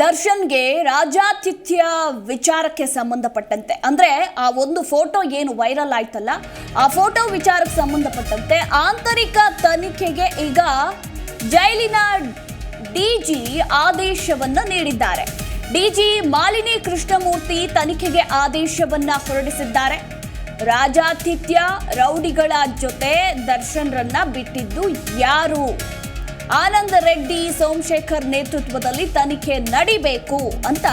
ದರ್ಶನ್ಗೆ ರಾಜಾತಿಥ್ಯ ವಿಚಾರಕ್ಕೆ ಸಂಬಂಧಪಟ್ಟಂತೆ. ಅಂದ್ರೆ ಆ ಒಂದು ಫೋಟೋ ಏನು ವೈರಲ್ ಆಯ್ತಲ್ಲ, ಆ ಫೋಟೋ ವಿಚಾರಕ್ಕೆ ಸಂಬಂಧಪಟ್ಟಂತೆ ಆಂತರಿಕ ತನಿಖೆಗೆ ಈಗ ಜೈಲಿನ ಡಿಜಿ ಆದೇಶವನ್ನ ನೀಡಿದ್ದಾರೆ. ಡಿಜಿ ಮಾಲಿನಿ ಕೃಷ್ಣಮೂರ್ತಿ ತನಿಖೆಗೆ ಆದೇಶವನ್ನ ಹೊರಡಿಸಿದ್ದಾರೆ. ರಾಜಾತಿಥ್ಯ ರೌಡಿಗಳ ಜೊತೆ ದರ್ಶನ್ರನ್ನ ಬಿಟ್ಟಿದ್ದು ಯಾರು? ಆನಂದ್ ರೆಡ್ಡಿ, ಸೋಮಶೇಖರ್ ನೇತೃತ್ವದಲ್ಲಿ ತನಿಖೆ ನಡಿಬೇಕು ಅಂತ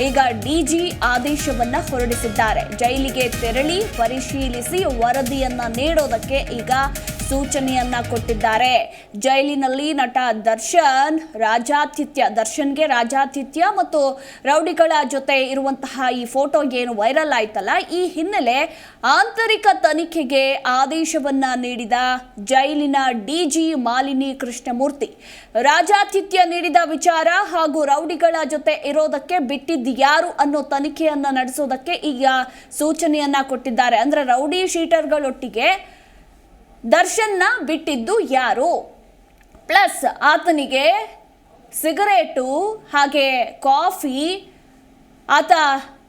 ಈಗ ಡಿಜಿ ಆದೇಶವನ್ನ ಹೊರಡಿಸಿದ್ದಾರೆ. ಜೈಲಿಗೆ ತೆರಳಿ ಪರಿಶೀಲಿಸಿ ವರದಿಯನ್ನ ನೀಡೋದಕ್ಕೆ ಈಗ ಸೂಚನೆಯನ್ನ ಕೊಟ್ಟಿದ್ದಾರೆ. ಜೈಲಿನಲ್ಲಿ ನಟ ದರ್ಶನ್, ರಾಜಾತಿಥ್ಯ, ದರ್ಶನ್ಗೆ ರಾಜಾತಿಥ್ಯ ಮತ್ತು ರೌಡಿಗಳ ಜೊತೆ ಇರುವಂತಹ ಈ ಫೋಟೋ ಏನು ವೈರಲ್ ಆಯ್ತಲ್ಲ, ಈ ಹಿನ್ನೆಲೆ ಆಂತರಿಕ ತನಿಖೆಗೆ ಆದೇಶವನ್ನ ನೀಡಿದ ಜೈಲಿನ ಡಿಜಿ ಮಾಲಿನಿ ಕೃಷ್ಣಮೂರ್ತಿ. ರಾಜಾತಿಥ್ಯ ನೀಡಿದ ವಿಚಾರ ಹಾಗೂ ರೌಡಿಗಳ ಜೊತೆ ಇರೋದಕ್ಕೆ ಬಿಟ್ಟಿದ್ದು ಯಾರು ಅನ್ನೋ ತನಿಖೆಯನ್ನ ನಡೆಸೋದಕ್ಕೆ ಈಗ ಸೂಚನೆಯನ್ನ ಕೊಟ್ಟಿದ್ದಾರೆ. ಅಂದ್ರೆ ರೌಡಿ ಶೀಟರ್ಗಳೊಟ್ಟಿಗೆ ದರ್ಶನ್ನ ಬಿಟ್ಟಿದ್ದು ಯಾರು? ಪ್ಲಸ್ ಆತನಿಗೆ ಸಿಗರೇಟು, ಹಾಗೆ ಕಾಫಿ, ಆತ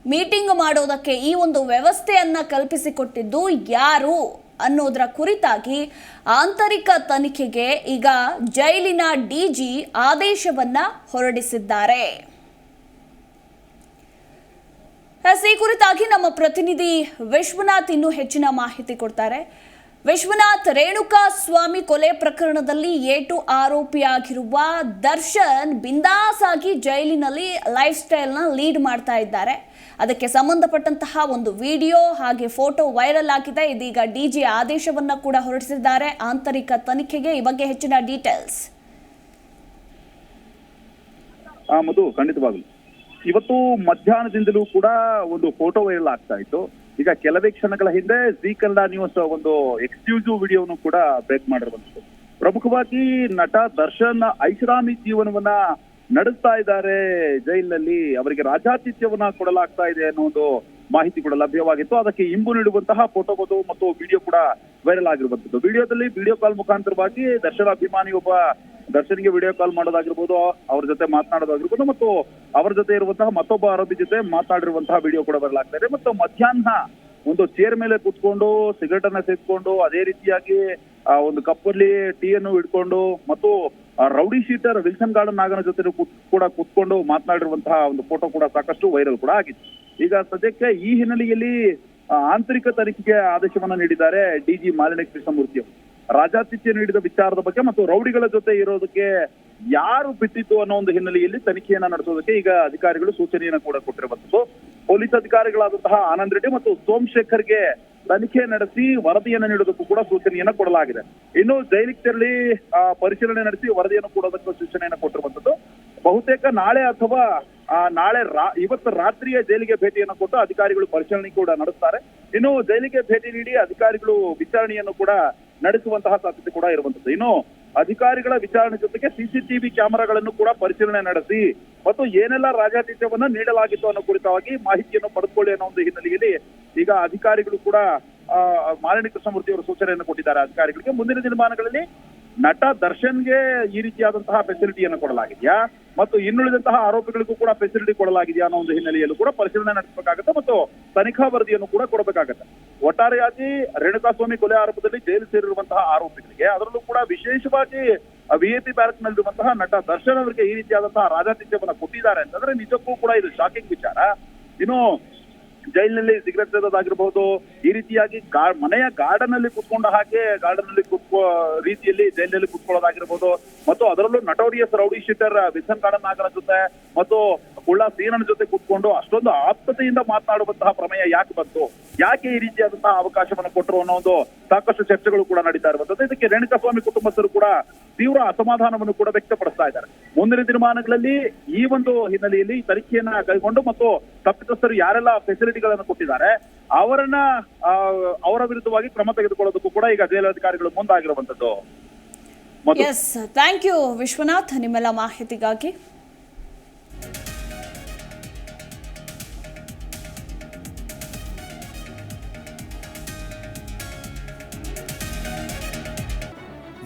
ಮೀಟಿಂಗ್ ಮಾಡೋದಕ್ಕೆ ಈ ಒಂದು ವ್ಯವಸ್ಥೆಯನ್ನು ಕಲ್ಪಿಸಿಕೊಟ್ಟಿದ್ದು ಯಾರು ಅನ್ನೋದರ ಕುರಿತಾಗಿ ಆಂತರಿಕ ತನಿಖೆಗೆ ಈಗ ಜೈಲಿನ ಡಿಜಿ ಆದೇಶವನ್ನ ಹೊರಡಿಸಿದ್ದಾರೆ. ಈ ಕುರಿತಾಗಿ ನಮ್ಮ ಪ್ರತಿನಿಧಿ ವಿಶ್ವನಾಥ್ ಇನ್ನೂ ಹೆಚ್ಚಿನ ಮಾಹಿತಿ ಕೊಡ್ತಾರೆ. ವಿಶ್ವನಾಥ್ ರೇಣುಕಾ ಸ್ವಾಮಿ ಕೊಲೆ ಪ್ರಕರಣದಲ್ಲಿ ಏಟು ಆರೋಪಿಯಾಗಿರುವ ದರ್ಶನ್ ಬಿಂದಾಸ್ ಆಗಿ ಜೈಲಿನಲ್ಲಿ ಲೈಫ್ ಸ್ಟೈಲ್ನ ಲೀಡ್ ಮಾಡ್ತಾ ಇದ್ದಾರೆ. ಅದಕ್ಕೆ ಸಂಬಂಧಪಟ್ಟಂತಹ ಒಂದು ವಿಡಿಯೋ ಹಾಗೆ ಫೋಟೋ ವೈರಲ್ ಆಗಿದೆ. ಇದೀಗ ಡಿಜಿ ಆದೇಶವನ್ನ ಕೂಡ ಹೊರಡಿಸಿದ್ದಾರೆ. ಆಂತರಿಕ ತನಿಖೆಗೆ ಈ ಬಗ್ಗೆ ಹೆಚ್ಚಿನ ಡೀಟೇಲ್ಸ್. ಇವತ್ತು ಮಧ್ಯಾಹ್ನದಿಂದಲೂ ಕೂಡ ಒಂದು ಫೋಟೋ ವೈರಲ್ ಆಗ್ತಾ ಇತ್ತು. ಈಗ ಕೆಲವೇ ಕ್ಷಣಗಳ ಹಿಂದೆ ಜಿ ಕನ್ನಡ ನ್ಯೂಸ್ ಒಂದು ಎಕ್ಸ್ಕ್ಲೂಸಿವ್ ವಿಡಿಯೋನು ಕೂಡ ಬ್ರೇಕ್ ಮಾಡಿರುವಂತದ್ದು ಪ್ರಮುಖವಾಗಿ ನಟ ದರ್ಶನ್ ಐಷಾರಾಮಿ ಜೀವನವನ್ನ ನಡೆಸ್ತಾ ಇದ್ದಾರೆ ಜೈಲಿನಲ್ಲಿ. ಅವರಿಗೆ ರಾಜಾತಿಥ್ಯವನ್ನ ಕೊಡಲಾಗ್ತಾ ಇದೆ ಅನ್ನೋ ಒಂದು ಮಾಹಿತಿ ಕೂಡ ಲಭ್ಯವಾಗಿತ್ತು. ಅದಕ್ಕೆ ಇಂಬು ನೀಡುವಂತಹ ಫೋಟೋಗಳು ಮತ್ತು ವಿಡಿಯೋ ಕೂಡ ವೈರಲ್ ಆಗಿರುವಂತದ್ದು ವಿಡಿಯೋದಲ್ಲಿ ವಿಡಿಯೋ ಕಾಲ್ ಮುಖಾಂತರವಾಗಿ ದರ್ಶನ ಅಭಿಮಾನಿ ಒಬ್ಬ ದರ್ಶನ್ಗೆ ವಿಡಿಯೋ ಕಾಲ್ ಮಾಡೋದಾಗಿರ್ಬೋದು ಅವ್ರ ಜೊತೆ ಮಾತನಾಡೋದಾಗಿರ್ಬೋದು ಮತ್ತು ಅವರ ಜೊತೆ ಇರುವಂತಹ ಮತ್ತೊಬ್ಬ ಆರೋಪಿ ಜೊತೆ ಮಾತಾಡಿರುವಂತಹ ವಿಡಿಯೋ ಕೂಡ ಬರಲಾಗ್ತಾ ಮತ್ತು ಮಧ್ಯಾಹ್ನ ಒಂದು ಚೇರ್ ಮೇಲೆ ಕೂತ್ಕೊಂಡು ಸಿಗರೆಟ್ ಅನ್ನ ಸೇದ್ಕೊಂಡು ಅದೇ ರೀತಿಯಾಗಿ ಆ, ಒಂದು ಕಪ್ಪಲ್ಲಿ ಟೀ ಅನ್ನು ಇಟ್ಕೊಂಡು ಮತ್ತು ರೌಡಿ ಶೀಟರ್ ವಿಲ್ಸನ್ ಗಾರ್ಡನ್ ನಾಗನ ಜೊತೆ ಕೂಡ ಕೂತ್ಕೊಂಡು ಮಾತನಾಡಿರುವಂತಹ ಒಂದು ಫೋಟೋ ಕೂಡ ಸಾಕಷ್ಟು ವೈರಲ್ ಕೂಡ ಆಗಿತ್ತು ಈಗ ಸದ್ಯಕ್ಕೆ ಈ ಹಿನ್ನೆಲೆಯಲ್ಲಿ ಆಂತರಿಕ ತನಿಖೆಗೆ ಆದೇಶವನ್ನ ನೀಡಿದ್ದಾರೆ ಡಿಜಿ ಮಾಲಿನಿ ಕೃಷ್ಣಮೂರ್ತಿ ಅವರು. ರಾಜಾತಿಥ್ಯ ನೀಡಿದ ವಿಚಾರದ ಬಗ್ಗೆ ಮತ್ತು ರೌಡಿಗಳ ಜೊತೆ ಇರೋದಕ್ಕೆ ಯಾರು ಬಿಟ್ಟಿತ್ತು ಅನ್ನೋ ಒಂದು ಹಿನ್ನೆಲೆಯಲ್ಲಿ ತನಿಖೆಯನ್ನ ನಡೆಸೋದಕ್ಕೆ ಈಗ ಅಧಿಕಾರಿಗಳು ಸೂಚನೆಯನ್ನು ಕೂಡ ಕೊಟ್ಟಿರುವಂತದ್ದು ಪೊಲೀಸ್ ಅಧಿಕಾರಿಗಳಾದಂತಹ ಆನಂದ್ ರೆಡ್ಡಿ ಮತ್ತು ಸೋಮಶೇಖರ್ಗೆ ತನಿಖೆ ನಡೆಸಿ ವರದಿಯನ್ನು ನೀಡೋದಕ್ಕೂ ಕೂಡ ಸೂಚನೆಯನ್ನ ಕೊಡಲಾಗಿದೆ. ಇನ್ನು ಜೈಲಿಗೆ ತೆರಳಿ ಪರಿಶೀಲನೆ ನಡೆಸಿ ವರದಿಯನ್ನು ಕೊಡೋದಕ್ಕೂ ಸೂಚನೆಯನ್ನು ಕೊಟ್ಟಿರುವಂತದ್ದು ಬಹುತೇಕ ನಾಳೆ ಅಥವಾ ನಾಳೆ ರಾ, ಇವತ್ತು ರಾತ್ರಿಯೇ ಜೈಲಿಗೆ ಭೇಟಿಯನ್ನು ಕೊಟ್ಟು ಅಧಿಕಾರಿಗಳು ಪರಿಶೀಲನೆ ಕೂಡ ನಡೆಸ್ತಾರೆ. ಇನ್ನು ಜೈಲಿಗೆ ಭೇಟಿ ನೀಡಿ ಅಧಿಕಾರಿಗಳು ವಿಚಾರಣೆಯನ್ನು ಕೂಡ ನಡೆಸುವಂತಹ ಸಾಧ್ಯತೆ ಕೂಡ ಇರುವಂತದ್ದು ಇನ್ನು ಅಧಿಕಾರಿಗಳ ವಿಚಾರಣೆ ಜೊತೆಗೆ ಸಿಸಿಟಿವಿ ಕ್ಯಾಮೆರಾಗಳನ್ನು ಕೂಡ ಪರಿಶೀಲನೆ ನಡೆಸಿ ಮತ್ತು ಏನೆಲ್ಲ ರಾಜಾತಿಥ್ಯವನ್ನ ನೀಡಲಾಗಿತ್ತು ಅನ್ನೋ ಕುರಿತವಾಗಿ ಮಾಹಿತಿಯನ್ನು ಪಡೆದುಕೊಳ್ಳಿ ಅನ್ನೋ ಒಂದು ಹಿನ್ನೆಲೆಯಲ್ಲಿ ಈಗ ಅಧಿಕಾರಿಗಳು ಕೂಡ ಮಾಲಿನಿ ಕೃಷ್ಣಮೂರ್ತಿ ಅವರು ಸೂಚನೆಯನ್ನು ಕೊಟ್ಟಿದ್ದಾರೆ. ಅಧಿಕಾರಿಗಳಿಗೆ ಮುಂದಿನ ದಿನಮಾನಗಳಲ್ಲಿ ನಟ ದರ್ಶನ್ಗೆ ಈ ರೀತಿಯಾದಂತಹ ಫೆಸಿಲಿಟಿಯನ್ನು ಕೊಡಲಾಗಿದೆಯಾ? ಮತ್ತು ಇನ್ನುಳಿದಂತಹ ಆರೋಪಿಗಳಿಗೂ ಕೂಡ ಫೆಸಿಲಿಟಿ ಕೊಡಲಾಗಿದೆಯಾ ಅನ್ನೋ ಒಂದು ಹಿನ್ನೆಲೆಯಲ್ಲೂ ಕೂಡ ಪರಿಶೀಲನೆ ನಡೆಸಬೇಕಾಗುತ್ತೆ ಮತ್ತು ತನಿಖಾ ವರದಿಯನ್ನು ಕೂಡ ಕೊಡಬೇಕಾಗುತ್ತೆ. ಒಟ್ಟಾರೆಯಾಗಿ ರೇಣುಕಾಸ್ವಾಮಿ ಕೊಲೆ ಆರೋಪದಲ್ಲಿ ಜೈಲು ಸೇರಿರುವಂತಹ ಆರೋಪಿಗಳಿಗೆ ಅದರಲ್ಲೂ ಕೂಡ ವಿಶೇಷವಾಗಿ ವಿಎಪಿ ಬ್ಯಾರಕ್ ನಲ್ಲಿರುವಂತಹ ನಟ ದರ್ಶನ್ ಅವರಿಗೆ ಈ ರೀತಿಯಾದಂತಹ ರಾಜಾತಿಥ್ಯವನ್ನು ಕೊಟ್ಟಿದ್ದಾರೆ ಅಂತಂದ್ರೆ ನಿಜಕ್ಕೂ ಕೂಡ ಇದು ಶಾಕಿಂಗ್ ವಿಚಾರ. ಇನ್ನು ಜೈಲಿನಲ್ಲಿ ಸಿಗರೆಟ್ ಸೇದೋದಾಗಿರ್ಬಹುದು ಈ ರೀತಿಯಾಗಿ ಮನೆಯ ಗಾರ್ಡನ್ ಅಲ್ಲಿ ಕುತ್ಕೊಂಡ ಹಾಗೆ ಗಾರ್ಡನ್ ಅಲ್ಲಿ ಕುತ್ಕೋ, ರೀತಿಯಲ್ಲಿ ಜೈಲಿನಲ್ಲಿ ಕುತ್ಕೊಳ್ಳೋದಾಗಿರ್ಬಹುದು ಮತ್ತು ಅದರಲ್ಲೂ notorious rowdy sheeter Wilson Garden ನಾಗರ ಜೊತೆ, ಮತ್ತು ಸೀನನ ಜೊತೆ ಕೂತ್ಕೊಂಡು ಅಷ್ಟೊಂದು ಆತ್ಮತೆಯಿಂದ ಮಾತನಾಡುವಂತಹ ಪ್ರಮೇಯ ಯಾಕೆ ಬಂತು? ಯಾಕೆ ಈ ರೀತಿಯಾದಂತಹ ಅವಕಾಶವನ್ನು ಕೊಟ್ಟರು ಅನ್ನೋ ಒಂದು ಸಾಕಷ್ಟು ಚರ್ಚೆಗಳು ಕೂಡ ನಡೀತಾ ಇರುವಂತದ್ದು ಇದಕ್ಕೆ ರೇಣುಕಾಸ್ವಾಮಿ ಕುಟುಂಬಸ್ಥರು ಕೂಡ ತೀವ್ರ ಅಸಮಾಧಾನವನ್ನು ಕೂಡ ವ್ಯಕ್ತಪಡಿಸ್ತಾ ಇದ್ದಾರೆ. ಮುಂದಿನ ದಿನಮಾನಗಳಲ್ಲಿ ಈ ಒಂದು ಹಿನ್ನೆಲೆಯಲ್ಲಿ ತನಿಖೆಯನ್ನ ಕೈಗೊಂಡು ಮತ್ತು ತಪ್ಪಿತಸ್ಥರು ಯಾರೆಲ್ಲ ಫೆಸಿಲಿಟಿಗಳನ್ನು ಕೊಟ್ಟಿದ್ದಾರೆ, ಅವರನ್ನ ಅವರ ವಿರುದ್ಧವಾಗಿ ಕ್ರಮ ತೆಗೆದುಕೊಳ್ಳೋದಕ್ಕೂ ಕೂಡ ಈಗ ಜೈಲಾಧಿಕಾರಿಗಳು ಮುಂದಾಗಿರುವಂತದ್ದು ಎಸ್ ಥ್ಯಾಂಕ್ ಯು ವಿಶ್ವನಾಥ್, ನಿಮ್ಮೆಲ್ಲ ಮಾಹಿತಿಗಾಗಿ.